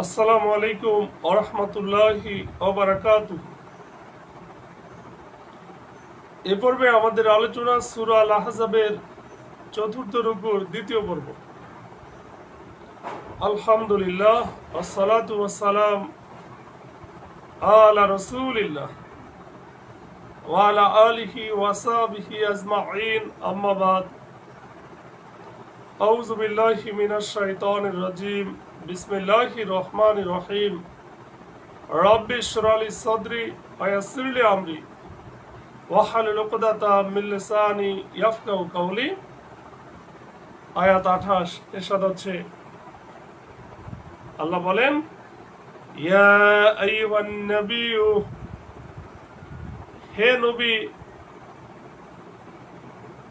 আসসালামু আলাইকুম আরহামতুল্লাহ অবরাকাত এ পর্বে আমাদের আলোচনা সুরা আল আহজাবের চতুর্থ রুকুর দ্বিতীয় পর্ব। আলহামদুলিল্লাহ, আসসালাতু আসসালাম আলা রসুলিল্লাহ ওয়ালা আলিহি ওয়াসাবিহি আজমাইন। আম্মাবাদ আউযু বিল্লাহি মিনাশ শাইতানির বিসমিল্লাহি রহমান রহিম রব্বি শরালি সদরি ওয়াসিরলি আমরি। ওয়াহালুল উকদাতা মিন লিসানি কাউলি কাওলি। আয়াত 28 ইরশাদ হচ্ছে, আল্লাহ বলেন, ইয়া আইয়ুহান নাবিয়্যু, হে নবী,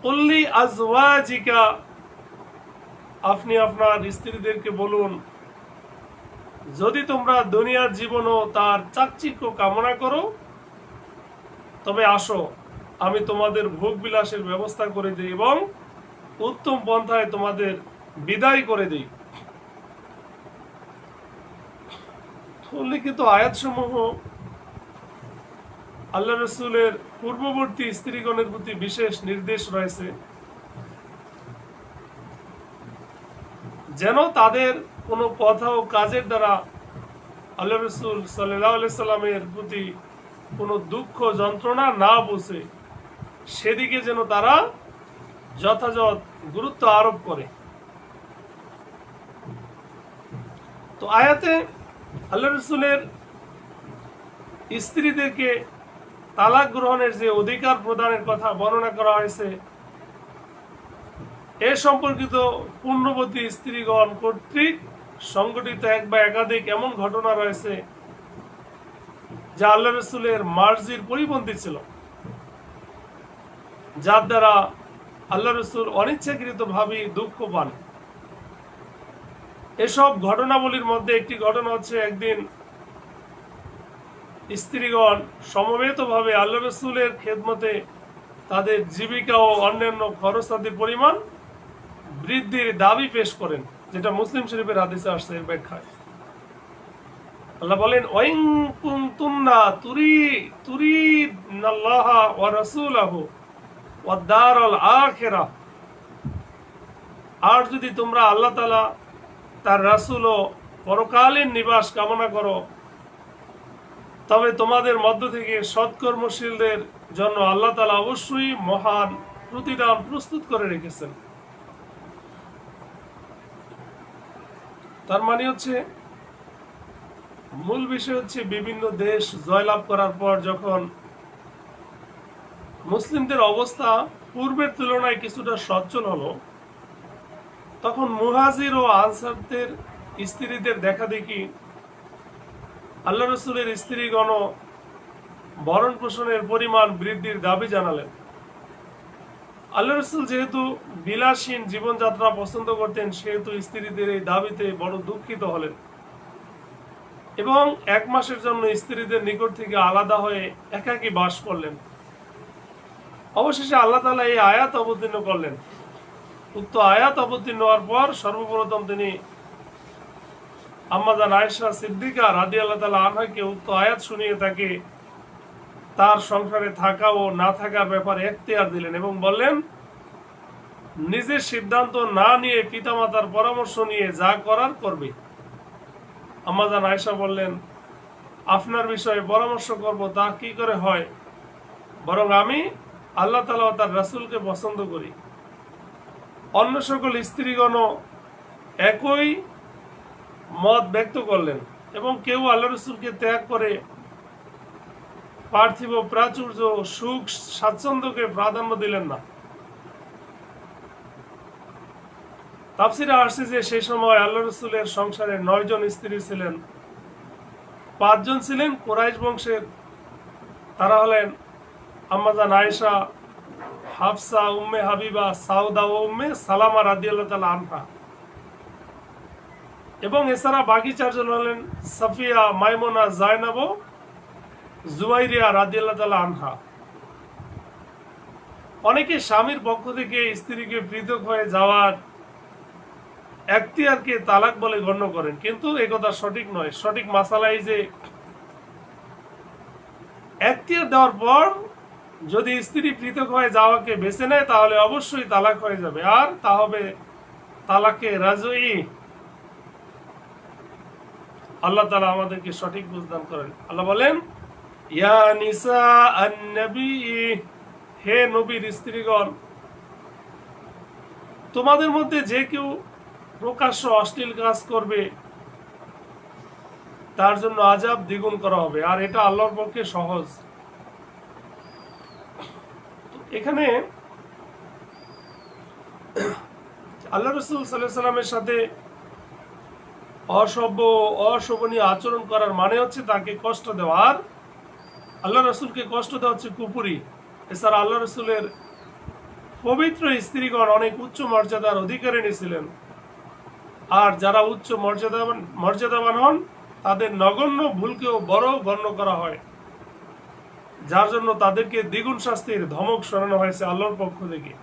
কুল্লি আজওয়াজিকা, আপনি আপনার স্ত্রীদেরকে বলুন যদি তোমরা দুনিয়ার জীবনও তার চাকচিক্য কামনা করো, তবে আসো, আমি তোমাদের ভোগ বিলাসের ব্যবস্থা করে দিই এবং উত্তম পন্থায় তোমাদের বিদায় করে দিই। উল্লিখিত আয়াতসমূহ আল্লাহ রসুলের পূর্ববর্তী স্ত্রীগণের প্রতি বিশেষ নির্দেশ রয়েছে। যেন তাদের কোনো কথা ও কাজের দ্বারা আল্লাহ রসুল সাল্লাহ সাল্লামের প্রতি কোনো দুঃখ, যন্ত্রণা না বসে সেদিকে যেন তারা যথাযথ গুরুত্ব আরোপ করে। তো আয়াতে আল্লাহ রসুলের স্ত্রীদেরকে তালাক গ্রহণের যে অধিকার প্রদানের কথা বর্ণনা করা হয়েছে এ সম্পর্কিত পূর্ণবতী স্ত্রীগণ কর্তৃক সংগঠিত এক বা একাধিক এমন ঘটনা রয়েছে যা আল্লাহ রসুলের মার্জির পরিপন্থী ছিল, যার দ্বারা আল্লাহ রসুল অনিচ্ছাকৃত ভাবে দুঃখ পান। এসব ঘটনাবলীর মধ্যে একটি ঘটনা হচ্ছে একদিন স্ত্রীগণ সমবেতভাবে আল্লাহ রসুলের খেদমতে তাদের জীবিকা ও অন্যান্য খরচাদির পরিমাণ বৃদ্ধির দাবি পেশ করেন, যেটা মুসলিম শরীফের হাদিসে আসছে, এর ব্যাখ্যায়। আল্লাহ বলেন কুনতুন্না তুরি তুরি ওয়া আর যদি তোমরা আল্লাহ তাআলা তার রাসূল ও পরকালীন নিবাস কামনা করো, তবে তোমাদের মধ্য থেকে সৎকর্মশীলদের জন্য আল্লাহ তাআলা অবশ্যই মহান প্রতিদান প্রস্তুত করে রেখেছেন। তার মানে হচ্ছে, মূল বিষয় হচ্ছে বিভিন্ন দেশ জয়লাভ করার পর যখন মুসলিমদের অবস্থা পূর্বের তুলনায় কিছুটা সচ্ছল হলো, তখন মুহাজির ও আনসারদের স্ত্রীদের দেখা দেখি আল্লাহ রসুলের স্ত্রীগণ ভরণ পোষণের পরিমাণ বৃদ্ধির দাবি জানালেন। আল্লাহ রসুল যেহেতু বিলাসীন জীবনযাত্রা পছন্দ করতেন, সেহেতু স্ত্রীদের এই দাবিতে বড় দুঃখিত হলেন। এবং এক মাসের জন্য স্ত্রীদের নিকট থেকে আলাদা হয়ে একাকী বাস করলেন। অবশেষে আল্লাহ তালা এই আয়াত অবতীর্ণ করলেন। উক্ত আয়াত অবতীর্ণ হওয়ার পর সর্বপ্রথম তিনি আম্মাজান আয়েশা সিদ্দিকা রাদি আল্লাহ তালা আনহাকে উক্ত আয়াত শুনিয়ে তাকে তার সংসারে থাকা ও না থাকার ব্যাপারে এখতিয়ার দিলেন এবং বললেন, নিজের সিদ্ধান্ত না নিয়ে পিতামাতার পরামর্শ নিয়ে যা করার করবে। আমাজান আয়সা বললেন, আপনার বিষয়ে পরামর্শ করব, তা কি করে হয়? বরং আমি আল্লাহ তালা তার রাসুলকে পছন্দ করি। অন্য সকল স্ত্রীগণ একই মত ব্যক্ত করলেন এবং কেউ আল্লাহ রসুলকে ত্যাগ করে পার্থিব প্রাচুর্য সুখ স্বাচ্ছন্দ্যকে প্রাধান্য দিলেন না। তাফসিরা আসছে যে সেই সময় আল্লাহ রসুলের সংসারে নয় জন স্ত্রী ছিলেন। পাঁচজন ছিলেন, কোরাইশ বংশের। তারা হলেন আম্মাজান আয়েশা, হাফসা, উম্মে হাবিবা, সাউদা ও উম্মে সালামা রাদি আল্লাহ তালা আনহা। এবং এছাড়া বাকি চারজন হলেন সাফিয়া, মাইমোনা, জায়নাব জুবাইরিয়া রাদিয়াল্লাহ তালা আনহা। অনেকে স্বামীর পক্ষ থেকে স্ত্রীকে পৃথক হয়ে যাওয়ার এখতিয়ারকে তালাক বলে গণ্য করেন, কিন্তু কথা সঠিক নয়। সঠিক মাসালাই যে, এখতিয়ার দেওয়ার পর যদি স্ত্রী পৃথক হয়ে যাওয়াকে বেছে নেয়, তাহলে অবশ্যই তালাক হয়ে যাবে। আর তা হবে তালাকে রাজই। আল্লাহ তালা আমাদেরকে সঠিক বুঝদান করেন। আল্লাহ বলেন ইয়া নিসা আন্নবী, হে নবীর স্ত্রীগণ, তোমাদের মধ্যে যে কেউ প্রকাশ্য অশ্লীল কাজ করবে, তার জন্য আজাব দ্বিগুণ করা হবে, আর এটা আল্লাহর পক্ষে সহজ। এখানে আল্লাহ রসুল সাল্লাহ সাল্লামের সাথে অসভ্য, অশোভনীয় আচরণ করার মানে হচ্ছে তাকে কষ্ট দেওয়া। আর আল্লাহ রসুলকে কষ্ট দেওয়া হচ্ছে কুপুরি। এছাড়া আল্লাহ রসুলের পবিত্র স্ত্রীগণ অনেক উচ্চ মর্যাদার অধিকারিণী ছিলেন আর যারা উচ্চ মর্যাদাবান মর্যাদাবান হন, তাদের নগণ্য ভুলকেও বড় গণ্য করা হয়। যার জন্য তাদেরকে দ্বিগুণ শাস্তির ধমক শোনানো হয়েছে আল্লাহর পক্ষ থেকে।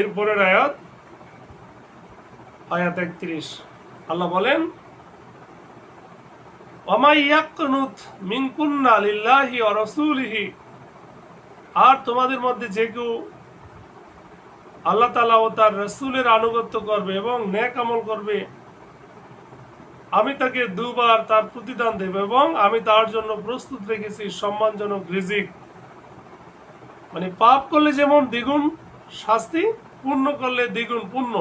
এরপরের আয়াত আয়াত একত্রিশ। আল্লাহ বলেন আর তোমাদের মধ্যে যে কেউ আল্লাহ তাআলা ও তার রসুলের আনুগত্য করবে এবং নেক আমল করবে, আমি তাকে দুবার তার প্রতিদান দেব এবং আমি তার জন্য প্রস্তুত রেখেছি সম্মানজনক রিজিক। মানে পাপ করলে যেমন দ্বিগুণ শাস্তি পূর্ণ করলে দ্বিগুণ পূর্ণ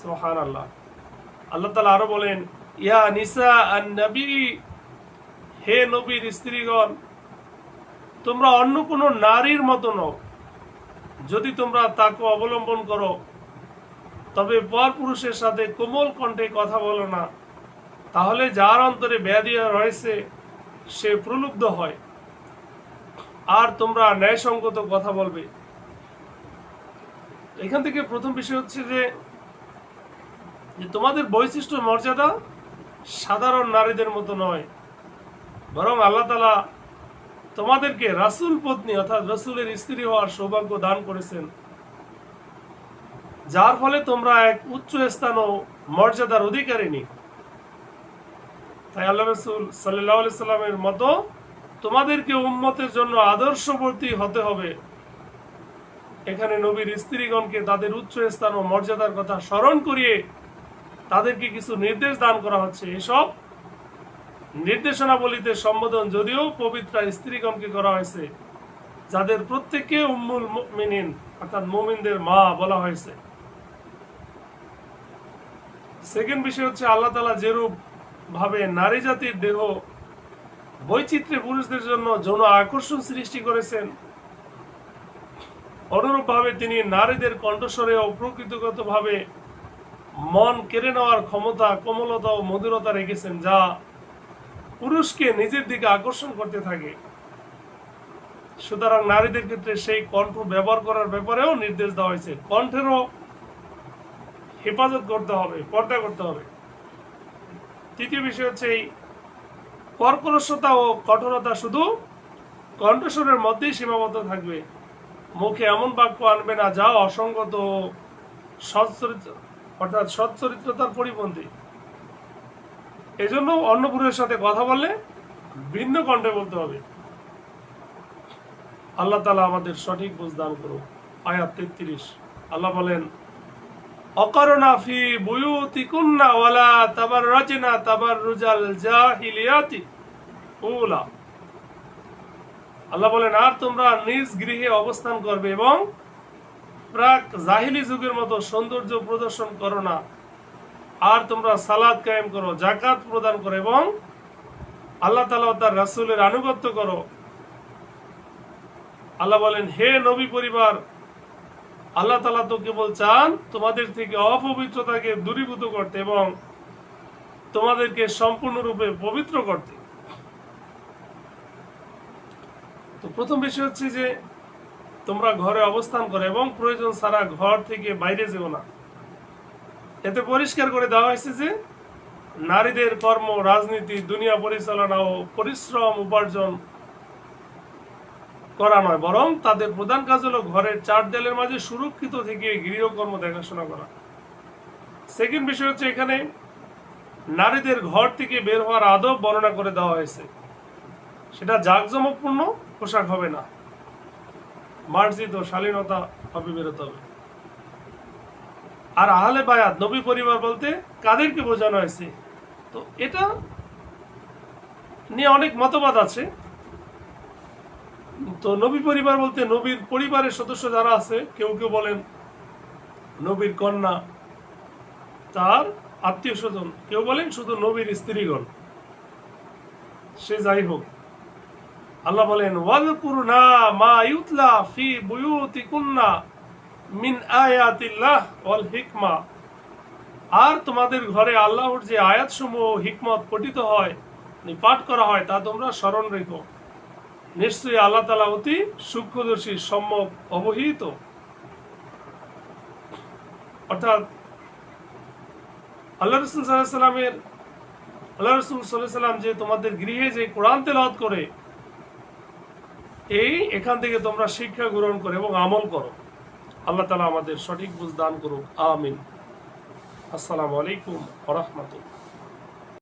সোহান আল্লাহ আল্লাহ তালা আরও বলেন ইয়া নিসা আন নবী হে নবীর স্ত্রীগণ, তোমরা অন্য কোনো নারীর মতো নও। যদি তোমরা তাকে অবলম্বন করো, তবে পর পুরুষের সাথে কোমল কণ্ঠে কথা বলো না। তাহলে যার অন্তরে ব্যাধি রয়েছে, সে প্রলুব্ধ হয়। আর তোমরা ন্যায়সঙ্গত কথা বলবে। এখান থেকে প্রথম বিষয় হচ্ছে যে তোমাদের বৈশিষ্ট্য মর্যাদা সাধারণ নারীদের মতো নয়। বরং আল্লাহ তালা তোমাদেরকে রাসুল পত্নী অর্থাৎ রসুলের স্ত্রী হওয়ার সৌভাগ্য দান করেছেন। যার ফলে তোমরা এক উচ্চ স্থান ও মর্যাদার অধিকারিনী তাই আল্লাহ রসুল সাল্লামের মতো তোমাদেরকে উম্মতের জন্য আদর্শবর্তী হতে হবে। এখানে নবীর স্ত্রীগণকে তাদের উচ্চ স্থান ও মর্যাদার কথা স্মরণ করিয়ে তাদেরকে কিছু নির্দেশ দান করা হচ্ছে। এসব নির্দেশনাবলীতে সম্বোধন যদিও পবিত্র স্ত্রীগণকে করা হয়েছে, যাদের প্রত্যেককে উম্মুল মিনিন অর্থাৎ মুমিনদের মা বলা হয়েছে। সেকেন্ড বিষয় হচ্ছে আল্লাহ তালা যেরূপ ভাবে নারী জাতির দেহ বৈচিত্র্যে পুরুষদের জন্য যৌন আকর্ষণ সৃষ্টি করেছেন অনুরূপ ভাবে তিনি নারীদের কণ্ঠস্বরে ও প্রকৃতিগত ভাবে মন কেড়ে নেওয়ার ক্ষমতা কোমলতা ও মধুরতা রেখেছেন, যা পুরুষকে নিজের দিকে আকর্ষণ করতে থাকে। সুতরাং নারীদের ক্ষেত্রে সেই কণ্ঠ ব্যবহার করার ব্যাপারেও নির্দেশ দেওয়া হয়েছে। কণ্ঠেরও হেফাজত করতে হবে, পর্দা করতে হবে। তৃতীয় বিষয় হচ্ছে এই কর্করস্যতা ও কঠোরতা শুধু কণ্ঠস্বরের মধ্যেই সীমাবদ্ধ থাকবে। মুখে এমন বাক্য আনবে না যা অসঙ্গত ও সচ্চরিত্র অর্থাৎ সচ্চরিত্রতার পরিপন্থী। এজন্য অন্য পুরুষের সাথে কথা বললে ভিন্ন কণ্ঠে বলতে হবে। আল্লাহ তালা আমাদের সঠিক বুঝ দান করুক। আয়াত তেত্রিশ। আল্লাহ বলেন অকরণা ফি বুয়ুতিকুন্না ওয়ালা তাবার রচনা তাবার রুজাল জাহিলিয়াতি উলা। আল্লাহ বলেন, আর তোমরা নিজ গৃহে অবস্থান করবে এবং প্রাক জাহিলি যুগের মতো সৌন্দর্য প্রদর্শন করো না। আর তোমরা সালাদ কায়েম করো জাকাত প্রদান করো এবং আল্লাহ তালা তার রাসুলের আনুগত্য করো। আল্লাহ বলেন, হে নবী পরিবার, আল্লাহ তালা তো কেবল চান তোমাদের থেকে অপবিত্রতাকে দূরীভূত করতে এবং তোমাদেরকে সম্পূর্ণরূপে পবিত্র করতে। তো প্রথম বিষয় হচ্ছে যে তোমরা ঘরে অবস্থান করো এবং প্রয়োজন ছাড়া ঘর থেকে বাইরে যেও না। এতে পরিষ্কার করে দেওয়া হয়েছে যে, নারীদের কর্ম, রাজনীতি, দুনিয়া পরিচালনা ও পরিশ্রম উপার্জন করা নয়, বরং তাদের প্রধান কাজ হলো ঘরের চার দেয়ালের মাঝে সুরক্ষিত থেকে গৃহকর্ম দেখাশোনা করা। সেকেন্ড বিষয় হচ্ছে এখানে নারীদের ঘর থেকে বের হওয়ার আদব বর্ণনা করে দেওয়া হয়েছে। সেটা জাঁকজমকপূর্ণ পোশাক হবে না। মার্জিত শালীনতা হবে বেরোতে হবে। আর আহলে বায়াত, নবী পরিবার বলতে কাদেরকে বোঝানো হয়েছে? তো এটা নিয়ে অনেক মতবাদ আছে। তো নবী পরিবার বলতে নবীর পরিবারের সদস্য যারা আছে, কেউ কেউ বলেন নবীর কন্যা, তার আত্মীয় স্বজন। কেউ বলেন শুধু নবীর স্ত্রীগণ। সে যাই হোক আল্লাহ বলেন ওয়াজকুরনা মা ইউতলা ফি বুয়ুতিকুন্না মিন আয়াতিল্লাহ ওয়াল হিকমা। আর তোমাদের ঘরে আল্লাহর যে আয়াতসমূহ হিকমত পঠিত হয় মানে পাঠ করা হয়, তা তোমরা স্মরণ রেখো। নিশ্চয়ই আল্লাহ তালা অতি সূক্ষ্মদর্শী, সম্যক, অবহিত। অর্থাৎ আল্লাহ রসুল সাল্লাহ সাল্লামের আল্লাহ রসুল সাল্লাহ সাল্লাম যে তোমাদের গৃহে যে কোরআন তেলাওয়াত করে এই এখান থেকে তোমরা শিক্ষা গ্রহণ করো এবং আমল করো। আল্লাহ তালা আমাদের সঠিক বুঝ দান করুক। আমিন। আসসালামু আলাইকুম ওরহমতুল্লাহ